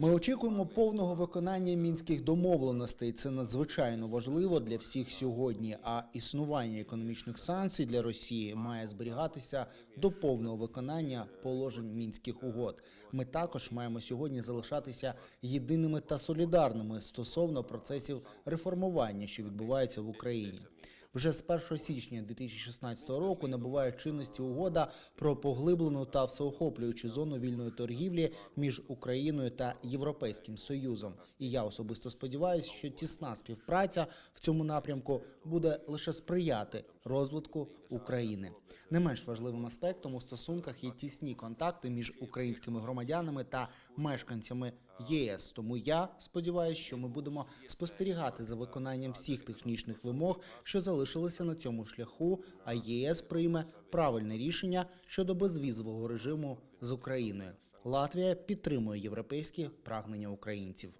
Ми очікуємо повного виконання мінських домовленостей. Це надзвичайно важливо для всіх сьогодні. А існування економічних санкцій для Росії має зберігатися до повного виконання положень мінських угод. Ми також маємо сьогодні залишатися єдиними та солідарними стосовно процесів реформування, що відбуваються в Україні. Вже з 1 січня 2016 року набуває чинності угода про поглиблену та всеохоплюючу зону вільної торгівлі між Україною та Європейським Союзом. І я особисто сподіваюся, що тісна співпраця в цьому напрямку буде лише сприяти розвитку України. Не менш важливим аспектом у стосунках є тісні контакти між українськими громадянами та мешканцями ЄС. Тому я сподіваюся, що ми будемо спостерігати за виконанням всіх технічних вимог, що залишилися на цьому шляху. А ЄС прийме правильне рішення щодо безвізового режиму з Україною. Латвія підтримує європейські прагнення українців.